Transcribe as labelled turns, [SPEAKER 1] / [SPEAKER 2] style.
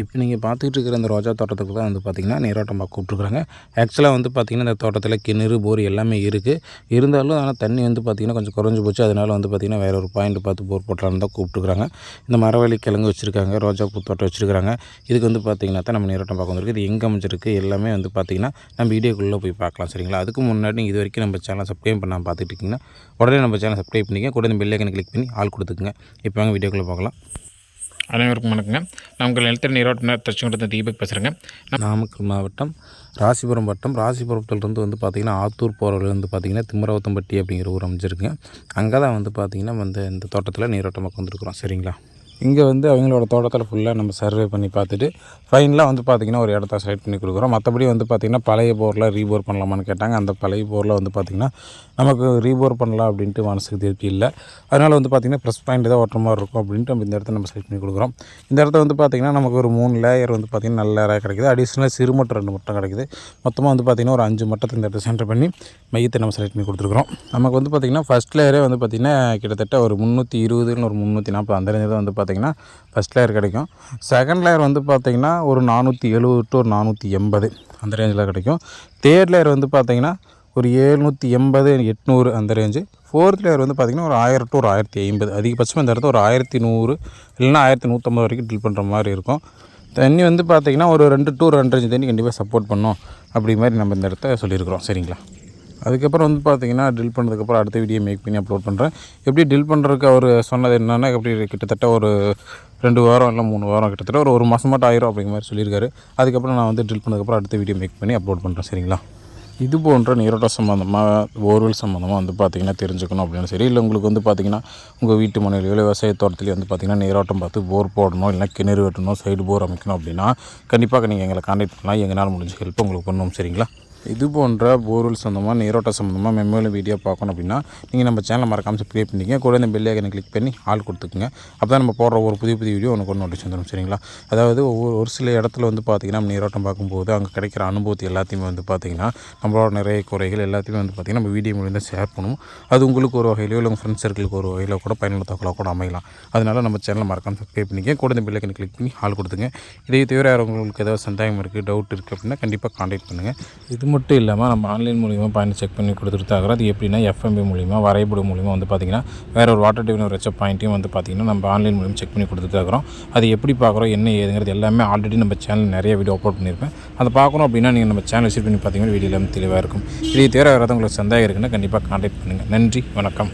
[SPEAKER 1] இப்போ நீங்கள் பார்த்துக்கிட்டு இருக்கிற இந்த ரோஜா தோட்டத்துக்கு தான் வந்து பார்த்திங்கன்னா நீரோட்டம் பார்க்க கூப்பிட்ருக்குறாங்க ஆக்சுவலாக வந்து பார்த்திங்கன்னா இந்த தோட்டத்தில் கிணறு போர் எல்லாமே இருக்குது இருந்தாலும் ஆனால் தண்ணி வந்து பார்த்திங்கன்னா கொஞ்சம் குறைஞ்சி போச்சு. அதனால் வந்து பார்த்திங்கன்னா வேறு ஒரு பாயிண்ட் பார்த்து போர் போட்டலான்னு தான் கூப்பிட்டுருக்குறாங்க. இந்த மரவள்ளி கிழங்கு வச்சுருக்காங்க ரோஜா பூ தோட்டம் வச்சுருக்காங்க. இதுக்கு வந்து பார்த்திங்கன்னா தான் நம்ம நீரோட்டம் பார்க்க வந்திருக்கு. இது எங்கே அமைஞ்சிருக்கு எல்லாமே வந்து பார்த்திங்கன்னா நம்ம வீடியோக்குள்ளே போய் பார்க்கலாம் சரிங்களா? அதுக்கு முன்னாடி நீங்கள் இது வரைக்கும் நம்ம சேனல் சப்ஸ்கிரைப் பண்ணாமல் பார்த்துட்டு இருக்கீங்கன்னா உடனே நம்ம சேனல் சப்ஸ்கிரைப் பண்ணிக்க கூட இந்த பெல்லைக்கனை கிளிக் பண்ணி ஆள் கொடுத்துக்குங்க. இப்போ வாங்க வீடியோக்குள்ளே பார்க்கலாம்
[SPEAKER 2] அனைவருக்கும் வணக்கங்க. நாமக்கல் உங்கள் நிலத்தடி நீரோட்டினர் தச்சுங்கிறது தீபக் பேசுகிறேங்க
[SPEAKER 1] நாமக்கல் மாவட்டம் ராசிபுரம் வட்டம். ராசிபுரத்துலேருந்து வந்து பார்த்திங்கன்னா ஆத்தூர் போகிறவர்கள் வந்து பார்த்திங்கன்னா திம்மரவத்தம்பட்டி அப்படிங்கிற ஊர் அமைஞ்சிருக்குங்க. அங்கே தான் வந்து பார்த்திங்கன்னா வந்து இந்த தோட்டத்தில் நீரோட்டமாக வந்துருக்குறோம் சரிங்களா? இங்கே வந்து அவங்களோட தோட்டத்தில் ஃபுல்லாக நம்ம சர்வே பண்ணி பார்த்துட்டு ஃபைனலாக வந்து பார்த்திங்கன்னா ஒரு இடத்த செலக்ட் பண்ணி கொடுக்குறோம் மற்றபடி வந்து பார்த்திங்கன்னா பழைய போரில் ரீபோர் பண்ணலாமான்னு கேட்டாங்க அந்த பழைய போரில் வந்து பார்த்திங்கன்னா நமக்கு ரீபோர் பண்ணலாம் அப்படின்ட்டு மனசுக்கு திருப்தி இல்லை அதனால் வந்து பார்த்திங்கன்னா ப்ளஸ் பாயிண்ட் தான் ஓட்டுற மாதிரி இருக்கும் அப்படின்ட்டு நம்ம இந்த இடத்த நம்ம செலக்ட் பண்ணி கொடுக்குறோம் இந்த இடத்த வந்து பார்த்திங்கன்னா நமக்கு ஒரு மூணு லேயர் வந்து பார்த்திங்கன்னா நல்ல லேயராக கிடைக்குது அடிஷ்னலாக சிறு மட்டும் ரெண்டு மட்டம் கிடைக்குது மொத்தமாக வந்து பார்த்திங்கன்னா ஒரு அஞ்சு மட்டத்தை இந்த இடத்த சென்டர் பண்ணி மையத்தை நம்ம செலக்ட் பண்ணி கொடுத்துருக்குறோம் நமக்கு வந்து பார்த்திங்கன்னா ஃபஸ்ட் லேயரே வந்து பார்த்திங்கன்னா கிட்டத்தட்ட ஒரு முந்நூற்றி இருபதுன்னு ஒரு முந்நூற்றி நாற்பது அந்த ரேஞ்சு தான் வந்து பார்த்திங்கன்னா ஃபஸ்ட் லேயர் கிடைக்கும். செகண்ட் லேயர் வந்து பார்த்திங்கன்னா ஒரு நானூற்றி எழுபது டு ஒரு நானூற்றி எண்பது அந்த ரேஞ்சில் கிடைக்கும். தேர்ட் லேயர் வந்து பார்த்திங்கன்னா ஒரு ஏழ்நூற்றி எண்பது எட்நூறு அந்த ரேஞ்சு ஃபோர்த் லேயர் வந்து பார்த்திங்கன்னா ஒரு ஆயிரம் டு ஒரு ஆயிரத்தி ஐம்பது. அதிகபட்சம் இந்த இடத்துல ஒரு ஆயிரத்தி நூறு இல்லைன்னா ஆயிரத்தி நூற்றம்பது வரைக்கும் டில் பண்ணுற மாதிரி இருக்கும். தண்ணி வந்து பார்த்திங்கன்னா ஒரு ரெண்டு டூ ரெண்டு ரேஞ்சு தண்ணி கண்டிப்பாக சப்போர்ட் பண்ணும். அப்படி மாதிரி நம்ம இந்த இடத்த சொல்லியிருக்கிறோம். சரிங்களா? அதுக்கப்புறம் வந்து பார்த்தீங்கன்னா ட்ரில் பண்ணதுக்கப்புறம் அடுத்த வீடியோ மேக் பண்ணி அப்லோட் பண்ணுறேன் எப்படி ட்ரில் பண்ணுறதுக்கு அவர் சொன்னது என்னென்னா எப்படி கிட்டத்தட்ட ஒரு ரெண்டு வாரம் இல்லை மூணு வாரம் கிட்டத்தட்ட ஒரு ஒரு மாதம் மட்டும் ஆயிரும் அப்படிங்கிற மாதிரி சொல்லியிருக்காரு. அதுக்கப்புறம் நான் வந்து ட்ரில் பண்ணதுக்கப்புறம் அடுத்த வீடியோ மேக் பண்ணி அப்லோட் பண்ணுறேன் சரிங்களா? இது போன்ற நீரோட்டம் சம்மந்தமாக போர்வெல் சம்மந்தமாக வந்து பார்த்திங்கன்னா தெரிஞ்சுக்கணும் அப்படின்னு சரி. இல்லை உங்களுக்கு வந்து பார்த்திங்கன்னா உங்கள் வீட்டு மனையிலையோ இல்லை விவசாய தோட்டத்துலேயே வந்து பார்த்திங்கன்னா நீரோட்டம் பார்த்து போர் போடணும் இல்லைனா கிணறு வெட்டணும் சைடு போர் அமைக்கணும் அப்படின்னா கண்டிப்பாக நீங்கள் எங்களை காண்டாக்ட் பண்ணலாம். எங்களால் முடிஞ்ச ஹெல்ப் உங்களுக்கு பண்ணுவோம். சரிங்களா? இது போன்ற போர்வெல் சம்மந்தமாக நீரோட்ட சம்மந்தமாக மெம்மேலும் வீடியோ பார்க்கணும் அப்படின்னா நீங்கள் நம்ம சேனலை மறக்காமல் சப்ஸ்கிரைப் பண்ணிக்கோங்க. கூட இந்த பெல் ஐக்கனை கிளிக் பண்ணி ஆள் கொடுத்துக்குங்க. அப்போ தான் நம்ம போடுற ஒரு புதிய புதிய வீடியோ ஒன்று நோட்டீஸ் வந்துடும் சரிங்களா? அதாவது ஒவ்வொரு ஒரு சில இடத்துல வந்து பார்த்திங்கன்னா நம்ம நீரோட்டம் பார்க்கும்போது அங்கே கிடைக்கிற அனுபவத்தை எல்லாத்தையுமே வந்து பார்த்திங்கன்னா நம்மளோட நிறைய குறைகள் எல்லாத்தையுமே வந்து பார்த்திங்கன்னா நம்ம வீடியோ மூலியம் தான் ஷேர் பண்ணுவோம். அது உங்களுக்கு ஒரு வகையிலோ இல்லை உங்கள் ஃப்ரெண்ட்ஸ் சர்க்கிளுக்கு ஒரு வகையில் கூட பயனுள்ள தகவலாக கூட அமையலாம். அதனால் நம்ம சேனலை மறக்காமல் சப்ஸ்கிரைப் பண்ணிக்க கூட இந்த பெல் ஐக்கனை கிளிக் பண்ணி ஆள் கொடுத்துங்க இதை தவிர உங்களுக்கு ஏதாவது சந்தேகம் இருக்குது டவுட் இருக்குது அப்படின்னா கண்டிப்பாக காண்டாக்ட் பண்ணுங்கள் இது மட்டும் இல்லாமல் நம்ம ஆன்லைன் மூலிமா பாயிண்ட் செக் பண்ணி கொடுத்துட்டு அது எப்படின்னா எஃப்எம்பி மூலிமா வரைபடம் மூலிமா வந்து பார்த்திங்கன்னா வேறு ஒரு வாட்டர் டிவினர் வச்ச பாயிண்ட்டையும் வந்து பார்த்திங்கன்னா நம்ம ஆன்லைன் மூலிமா செக் பண்ணி கொடுத்துட்டு இருக்கிறோம். அது எப்படி பார்க்குறோம் என்ன ஏதுங்கிறது எல்லாமே ஆல்ரெடி நம்ம சேனல் நிறைய வீடியோ அப்லோட் பண்ணியிருப்பேன். அதை பார்க்கணும் அப்படின்னா நீங்கள் நம்ம சேனல் விசிட் பண்ணி பார்த்தீங்கன்னா வீடியோ எல்லாமே தெளிவாக இருக்கும். இதே தேவை வேறு உங்களுக்கு சந்தேகம் இருக்குன்னா கண்டிப்பாக காண்டாக்ட் பண்ணுங்கள் நன்றி வணக்கம்.